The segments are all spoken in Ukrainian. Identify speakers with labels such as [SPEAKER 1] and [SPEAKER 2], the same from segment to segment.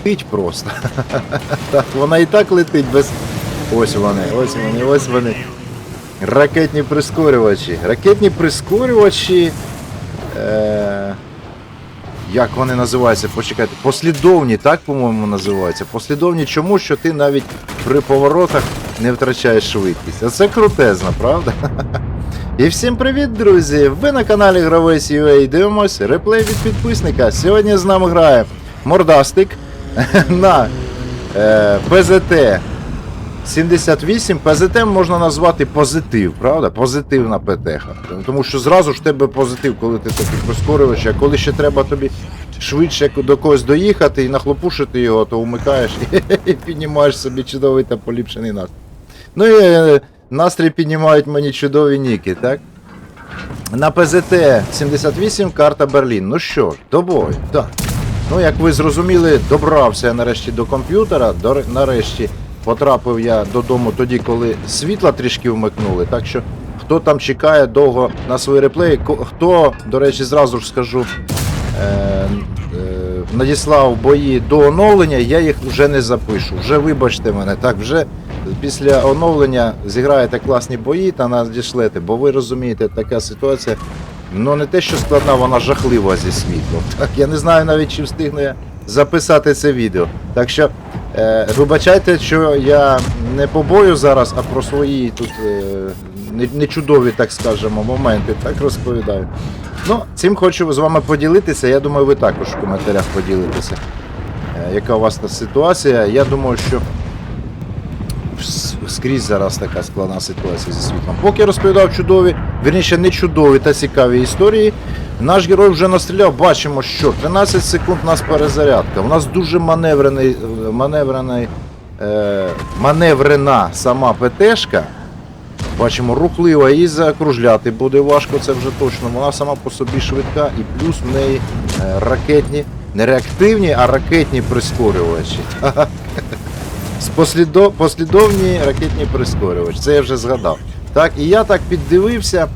[SPEAKER 1] летить просто. Так, вона і так летить без. Ось вони, ось вони, ось вони. Ракетні прискорювачі. Ракетні прискорювачі. Е... Як вони називаються? Почекайте. Послідовні, так, по-моєму, називаються. Послідовні чому, що ти навіть при поворотах не втрачаєш швидкість. А це крутезно, правда? І всім привіт, друзі! Ви на каналі Гравець UA дивимось реплей від підписника. Сьогодні з нами грає Мордастик на ПЗТ 78. ПЗТ можна назвати позитив, правда? Позитивна ПТХ. Тому що зразу ж тебе позитив, коли ти такий прискорюєш, а коли ще треба тобі швидше до когось доїхати і нахлопушити його, то вмикаєш і піднімаєш собі чудовий та поліпшений настрій. Ну і е, настрій піднімають мені чудові ніки, так? На ПЗТ 78 карта Берлін. Ну що ж, до бою, так. Ну, як ви зрозуміли, добрався я нарешті до комп'ютера. Нарешті потрапив я додому тоді, коли світла трішки вмикнули. Так що, хто там чекає довго на свої реплеї, хто, до речі, зразу ж скажу, е, е, надіслав бої до оновлення, я їх вже не запишу. Вже вибачте мене, так, вже після оновлення зіграєте класні бої та надішлете, бо ви розумієте, така ситуація. Ну не те, що складна, вона жахлива зі світлом. Так, я не знаю навіть, чи встигну я записати це відео. Так що е, вибачайте, що я не по бою зараз, а про свої тут е, не- нечудові, так скажемо, моменти так розповідаю. Ну, цим хочу з вами поділитися. Я думаю, ви також в коментарях поділитеся. Е, яка у вас та ситуація? Я думаю, що скрізь зараз така складна ситуація зі світлом. Поки я розповідав чудові, вірніше не чудові та цікаві історії. Наш герой вже настріляв, бачимо, що 13 секунд у нас перезарядка. У нас дуже маневрений, е, маневрений, е, маневрена сама ПТшка. Бачимо, рухлива, її закружляти буде важко, це вже точно. Вона сама по собі швидка і плюс в неї е, ракетні, не реактивні, а ракетні прискорювачі. Послідовні ракетні прискорювачі. Це я вже згадав. Так, і я так піддивився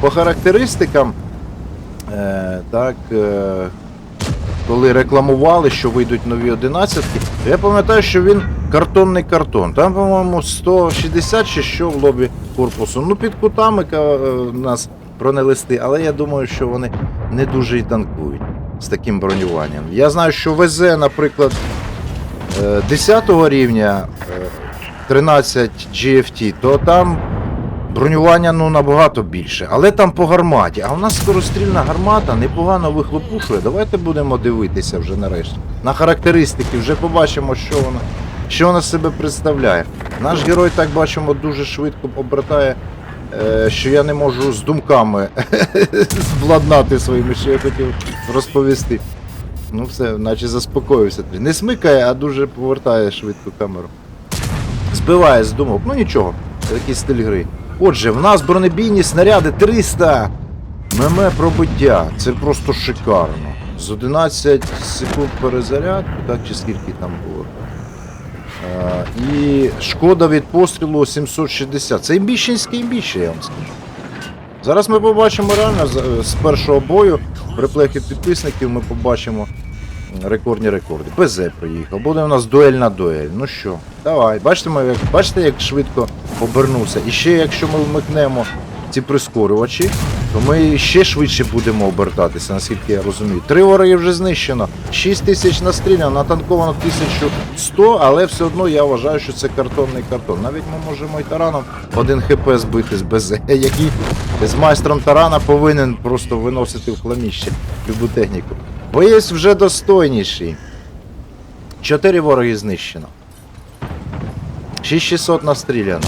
[SPEAKER 1] по характеристикам. Е, так, е, коли рекламували, що вийдуть нові 11 я пам'ятаю, що він картонний картон. Там, по-моєму, 160 чи що в лобі корпусу. Ну, під кутами е, нас бронелисти, але я думаю, що вони не дуже і танкують з таким бронюванням. Я знаю, що ВЗ, наприклад, 10 рівня е, 13 GFT, то там бронювання ну, набагато більше. Але там по гарматі. А у нас скорострільна гармата непогано вихлопушує. Давайте будемо дивитися вже нарешті. На характеристики, вже побачимо, що вона, що вона себе представляє. Наш герой, так бачимо, дуже швидко обертає. е, Що я не можу з думками збладнати своїми, що я хотів розповісти. Ну все, наче заспокоївся. Не смикає, а дуже повертає швидко камеру. Збиває з думок. Ну нічого, це такий стиль гри. Отже, в нас бронебійні снаряди 300 мм пробиття. Це просто шикарно. З 11 секунд перезарядки, так чи скільки там було. Е, і шкода від пострілу 760. Це імбіщенське імбіще, я вам скажу. Зараз ми побачимо реально з- з першого бою приплехи підписників ми побачимо рекордні рекорди. ПЗ приїхав. Буде у нас дуель на дуель. Ну що, давай. Бачите, як, бачите, як швидко обернувся. І ще якщо ми вмикнемо ці прискорювачі, то ми ще швидше будемо обертатися, наскільки я розумію. Три вороги вже знищено, 6 тисяч настріляно, натанковано 1100, але все одно я вважаю, що це картонний картон. Навіть ми можемо і тараном один хп збити з БЗ, який з майстром тарана повинен просто виносити в хламіще любу техніку. Боєць вже достойніший. Чотири вороги знищено. 6600 настріляно.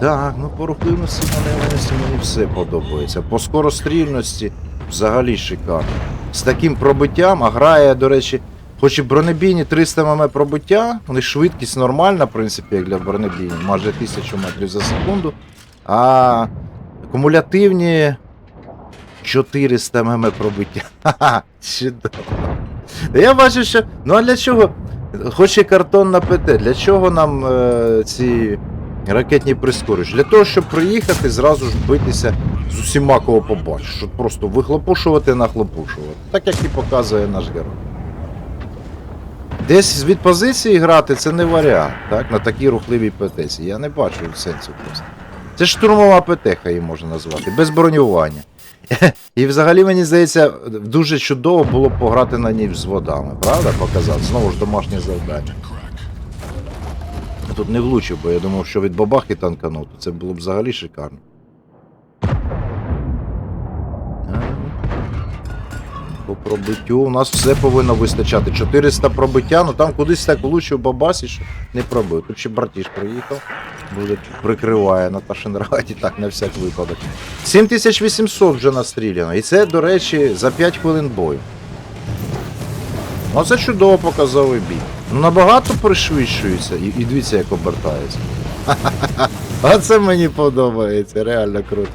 [SPEAKER 1] Так, ну по рухливості маневреності мені все подобається. По скорострільності взагалі шикарно. З таким пробиттям, а грає, до речі, хоч і бронебійні 300 мм пробиття, них швидкість нормальна, в принципі, як для бронебійні, майже 1000 метрів за секунду. А кумулятивні 400 мм пробиття. Ха-ха, чудово. Я бачу, що. Ну а для чого? Хоч і картонна ПТ, для чого нам е, ці ракетні прискорювачі? Для того, щоб приїхати, зразу ж битися з усіма, кого побачиш. Щоб просто вихлопушувати, нахлопушувати. Так як і показує наш герой. десь від позиції грати це не варіант, так? На такій рухливій ПТСі. Я не бачу сенсу просто. Це штурмова ПТХ її можна назвати, без бронювання. І взагалі, мені здається, дуже чудово було б пограти на ній з водами, правда? Показати. Знову ж домашнє завдання. Тут не влучив, бо я думав, що від бабахи танканув, то це було б взагалі шикарно. По пробиттю у нас все повинно вистачати. 400 пробиття, ну там кудись так влучив бабасі, що не пробив. Тут ще братіш приїхав, буде прикриває на Ташенраді, так, на всяк випадок. 7800 вже настріляно. І це, до речі, за 5 хвилин бою. Оце чудово показовий бій. Ну набагато пришвидшується і, і дивіться, як обертається. А це мені подобається, реально круто.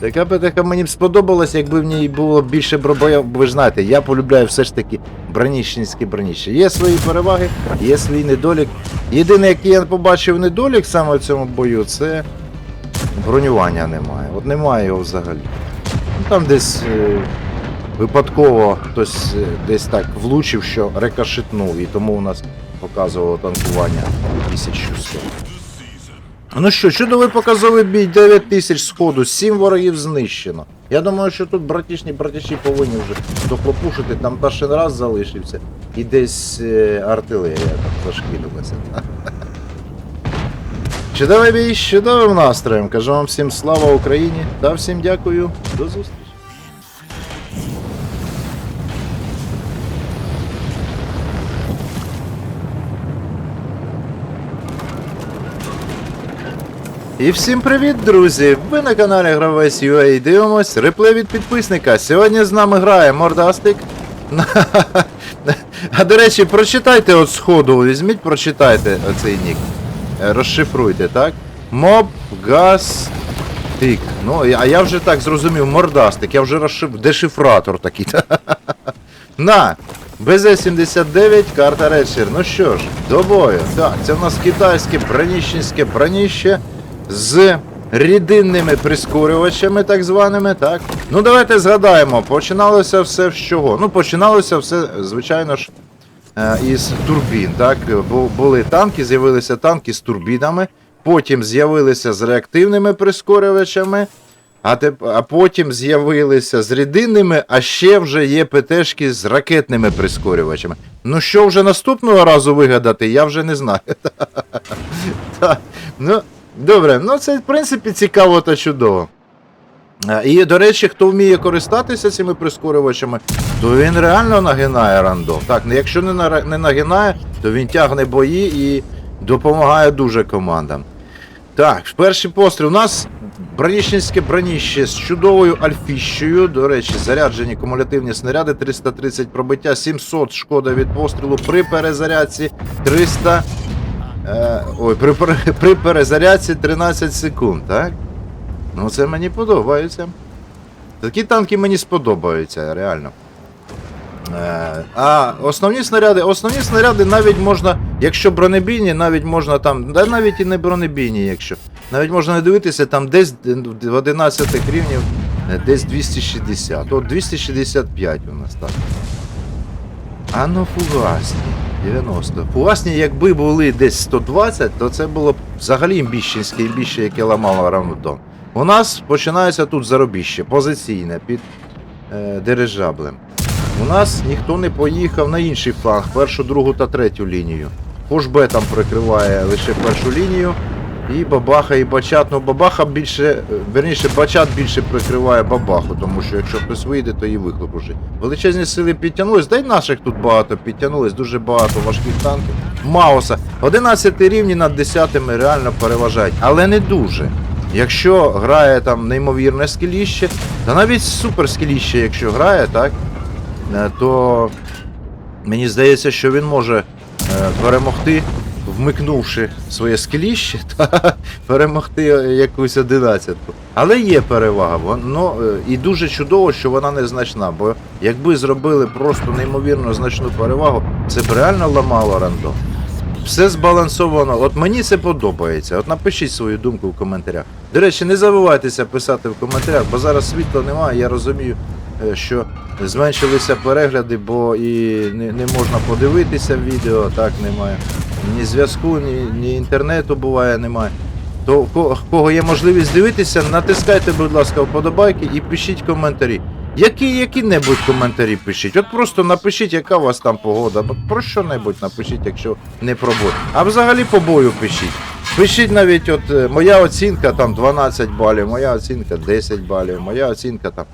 [SPEAKER 1] Така ПТХ мені б сподобалась, якби в ній було більше бробоя. Ви ж знаєте, я полюбляю все ж таки броніщенські броніще. Є свої переваги, є свій недолік. Єдине, який я побачив недолік саме в цьому бою, це бронювання немає. От немає його взагалі. Ну, там десь е, випадково хтось е, десь так влучив, що рекошетнув, і тому у нас показувало танкування 1100. Ну що, чудовий показовий бій, 9 тисяч сходу, 7 ворогів знищено. Я думаю, що тут братішні братіші повинні вже дохлопушити, там та ще раз залишився, і десь е, артилерія там зашкідилася. Чудовий бій, чудовим настроєм. Кажу вам всім слава Україні та всім дякую. До зустрічі. І всім привіт, друзі! Ви на каналі Гравець UA і дивимось реплей від підписника. Сьогодні з нами грає Мордастик. А до речі, прочитайте от сходу, візьміть, прочитайте оцей нік. Е, Розшифруйте, так? Моб газ тик. Ну, а я вже так зрозумів, мордастик, я вже розшиф... дешифратор такий. На! БЗ-79, карта Редшир. Ну що ж, до бою. Так, це в нас китайське броніщенське броніще з рідинними прискорювачами, так званими, так. Ну давайте згадаємо, починалося все з чого? Ну, починалося все, звичайно ж, е, із турбін, так. Були танки, з'явилися танки з турбінами, потім з'явилися з реактивними прискорювачами. А, теп... а потім з'явилися з рідинними, а ще вже є ПТшки з ракетними прискорювачами. Ну що вже наступного разу вигадати, я вже не знаю. Ну, добре, ну це в принципі цікаво та чудово. І, до речі, хто вміє користатися цими прискорювачами, то він реально нагинає рандом. Так, ну, якщо не, нара- не нагинає, то він тягне бої і допомагає дуже командам. Так, перший постріл. У нас бронічницьке броніще з чудовою альфіщею. До речі, заряджені кумулятивні снаряди, 330 пробиття, 700 шкода від пострілу при перезарядці 300. Е, ой, при, при перезарядці 13 секунд, так? Ну це мені подобається. Такі танки мені сподобаються, реально. Е, а основні снаряди, основні снаряди навіть можна, якщо бронебійні, навіть можна там, да навіть і не бронебійні, якщо. Навіть можна не дивитися, там десь в 11 рівнів е, десь 260. От 265 у нас так. А ну фугасні. 90. Фугасні, якби були десь 120, то це було б взагалі імбіщенське імбіще, яке ламало раундом. У нас починається тут заробіще, позиційне, під е, дирижаблем. У нас ніхто не поїхав на інший фланг, першу, другу та третю лінію. Пуш-Б там прикриває лише першу лінію. І бабаха, і бачат. Ну бабаха більше, верніше, бачат більше прикриває бабаху, тому що якщо хтось вийде, то і вихлоп уже. Величезні сили підтягнулись, да й наших тут багато підтягнулись, дуже багато важких танків. Мауса. 11 рівні над 10 реально переважають, але не дуже. Якщо грає там неймовірне скеліще, та навіть супер скеліще, якщо грає, так, е, то мені здається, що він може е, перемогти, вмикнувши своє скеліще, та перемогти якусь одинадцятку. Але є перевага, воно е, і дуже чудово, що вона незначна, бо якби зробили просто неймовірно значну перевагу, це б реально ламало рандом. все збалансовано. От мені це подобається. От напишіть свою думку в коментарях. До речі, не забувайтеся писати в коментарях, бо зараз світла немає. Я розумію, е, що зменшилися перегляди, бо і не, не можна подивитися відео, так немає. Ні зв'язку, ні, ні інтернету буває, немає. То в кого є можливість дивитися, натискайте, будь ласка, вподобайки і пишіть коментарі. Які, які-небудь коментарі пишіть. От просто напишіть, яка у вас там погода. Про що-небудь напишіть, якщо не про бой. А взагалі по бою пишіть. Пишіть навіть, от е, моя оцінка там 12 балів, моя оцінка 10 балів, моя оцінка там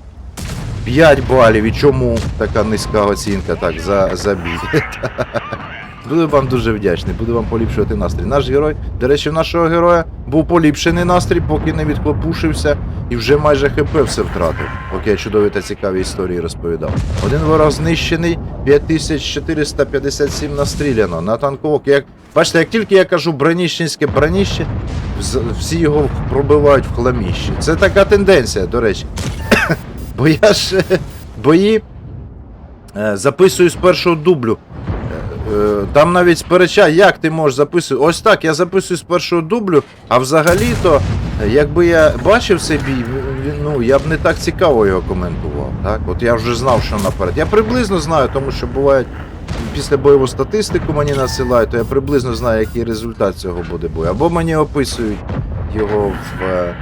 [SPEAKER 1] 5 балів. І чому така низька оцінка так за, за бій? Буду вам дуже вдячний, буду вам поліпшувати настрій. Наш герой, до речі, в нашого героя був поліпшений настрій, поки не відхлопушився і вже майже хп все втратив. Поки я чудові та цікаві історії розповідав. Один ворог знищений, 5457 настріляно на танковок. Як бачите, як тільки я кажу броніщенське броніще, всі його пробивають в хламіще. Це така тенденція, до речі. Бо я ж е, бої е, записую з першого дублю. Е, Там навіть сперечає, як ти можеш записувати. Ось так, я записую з першого дублю, а взагалі-то, якби я бачив цей бій, ну я б не так цікаво його коментував. Так? От я вже знав, що наперед. Я приблизно знаю, тому що бувають після бойову статистику мені насилають, то я приблизно знаю, який результат цього буде бою. Або мені описують його в, е,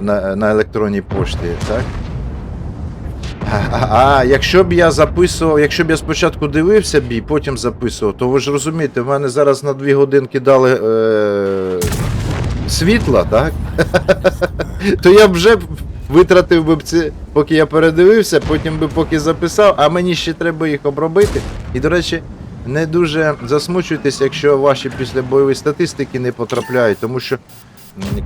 [SPEAKER 1] на, на електронній пошті, так? А, якщо б я записував, якщо б я спочатку дивився бій, потім записував, то ви ж розумієте, в мене зараз на дві годинки дали е, світла, так? то я б вже витратив би це, поки я передивився, потім би поки записав, а мені ще треба їх обробити. І, до речі, не дуже засмучуйтесь, якщо ваші післябойові статистики не потрапляють, тому що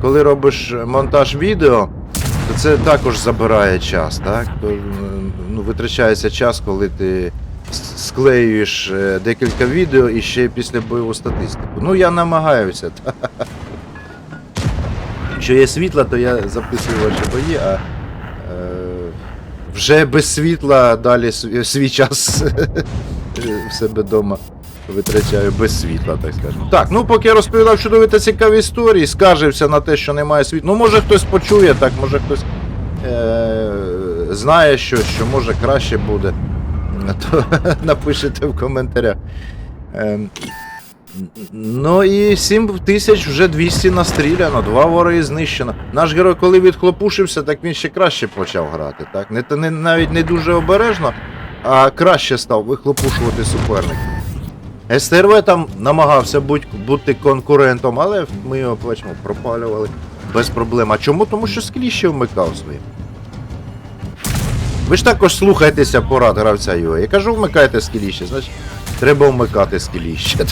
[SPEAKER 1] коли робиш монтаж відео, то це також забирає час, так? Е, ну, витрачається час, коли ти склеюєш е, декілька відео і ще після бойову статистику. Ну, я намагаюся. Якщо є світло, то я записую ваші бої, а е, вже без світла далі свій час в себе вдома витрачаю без світла, так скажемо. Так, ну поки я розповідав чудові та цікаві історії, скаржився на те, що немає світла. Ну, може хтось почує, так, може хтось е- знає щось, що може краще буде. То напишете в коментарях. Ем, Ну і 7 тисяч вже 200 настріляно, два вороги знищено. Наш герой, коли відхлопушився, так він ще краще почав грати. Так? Не, не, навіть не дуже обережно, а краще став вихлопушувати суперника. СТРВ там намагався бути, конкурентом, але ми його бачимо, пропалювали без проблем. А чому? Тому що скліще вмикав свої. Ви ж також слухайтеся порад гравця його. Я кажу, вмикайте скіліще, значить треба вмикати скіліще.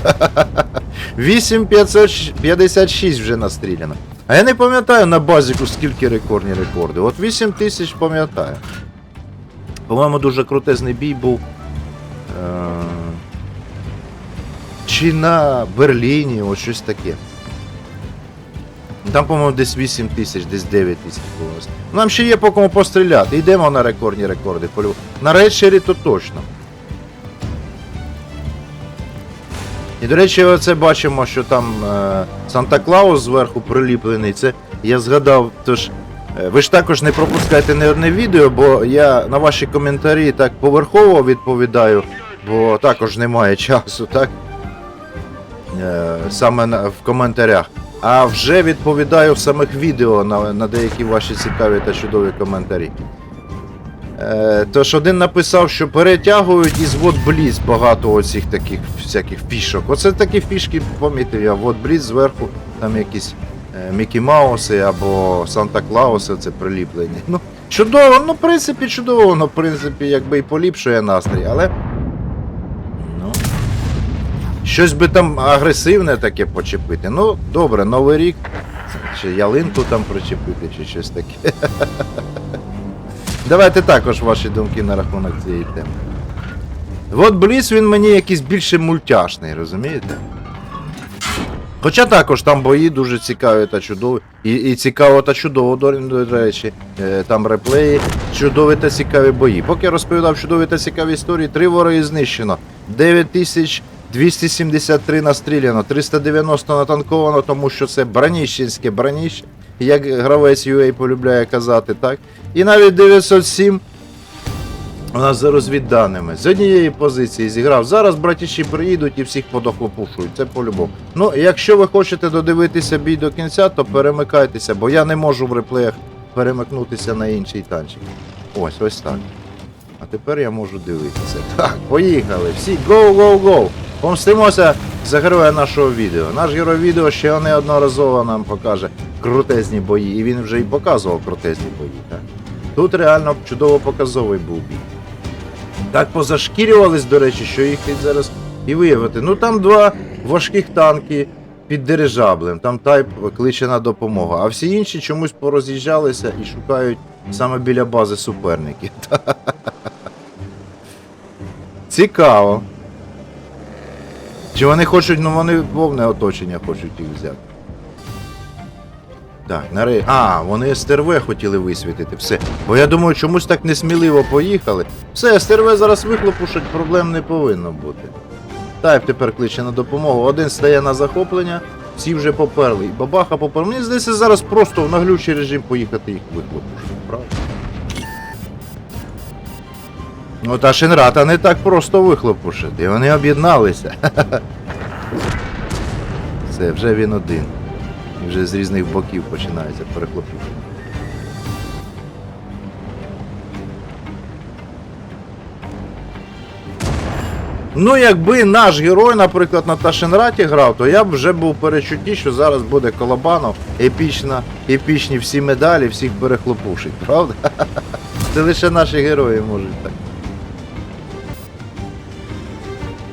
[SPEAKER 1] 8556 вже настріляно. А я не пам'ятаю на базіку скільки рекордні рекорди. От 8 тисяч пам'ятаю. По-моєму, дуже крутезний бій був. Чи на Берліні, ось щось таке. Там, по-моєму, десь 8 тисяч, десь 9 тисяч було. Нам ще є по кому постріляти. Йдемо на рекордні рекорди. На рейдшері то точно. І, до речі, оце бачимо, що там е, Санта-Клаус зверху приліплений. Це я згадав, тож. е, Ви ж також не пропускайте не одне відео, бо я на ваші коментарі так поверхово відповідаю, бо також немає часу, так? Е, саме в коментарях. А вже відповідаю в самих відео на, на деякі ваші цікаві та чудові коментарі. Е, тож один написав, що перетягують із Вот Бліц багато оцих таких всяких фішок. Оце такі фішки, помітив я, Вот Бліц зверху, там якісь е, Мікі Мауси або Санта Клауси, це приліплені. Ну, чудово, ну в принципі чудово, ну в принципі, якби і поліпшує настрій, але. Щось би там агресивне таке почепити. Ну, добре, Новий рік. Чи ялинку там причепити, чи щось таке. Давайте також ваші думки на рахунок цієї теми. От Бліс він мені якийсь більше мультяшний, розумієте? Хоча також там бої дуже цікаві та чудові. І, і цікаво та чудово, до, до речі. Е, Там реплеї, чудові та цікаві бої. Поки я розповідав чудові та цікаві історії, три вороги знищено. 9 тисяч 273 настріляно, 390 натанковано, тому що це браніщенське браніще, як гравець UA полюбляє казати, так? І навіть 907 у нас за розвідданими. З однієї позиції зіграв. Зараз братіші приїдуть і всіх подохлопушують. Це по-любому. Ну, якщо ви хочете додивитися бій до кінця, то перемикайтеся, бо я не можу в реплеях перемикнутися на інший танчик. Ось, ось так. А тепер я можу дивитися. Так, поїхали. Всі go. Помстимося за героя нашого відео. Наш герой відео ще неодноразово нам покаже крутезні бої. І він вже і показував крутезні бої. Так? Тут реально чудово показовий був бій. Так позашкірювались, до речі, що їх зараз і виявити. Ну там два важких танки під дирижаблем, там тайп кличе на допомогу, а всі інші чомусь пороз'їжджалися і шукають саме біля бази суперників. Цікаво. Чи вони хочуть, ну вони повне оточення хочуть їх взяти. Так, наре... А, вони СТРВ хотіли висвітити. Все. Бо я думаю, чомусь так несміливо поїхали. Все, СТРВ зараз вихлопушать, проблем не повинно бути. Тайп тепер кличе на допомогу. Один стає на захоплення, всі вже поперли. І бабаха поперли. Мені здається, зараз просто в наглючий режим поїхати їх вихлопушити, правда? Ну та Шенрата не так просто вихлопушити. Вони об'єдналися. Все, вже він один. І вже з різних боків починається перехлопушення. Ну, якби наш герой, наприклад, на Ташенраті грав, то я б вже був перечутті, що зараз буде Колобанов, епічна, епічні всі медалі, всіх перехлопушить, правда? Це лише наші герої можуть так.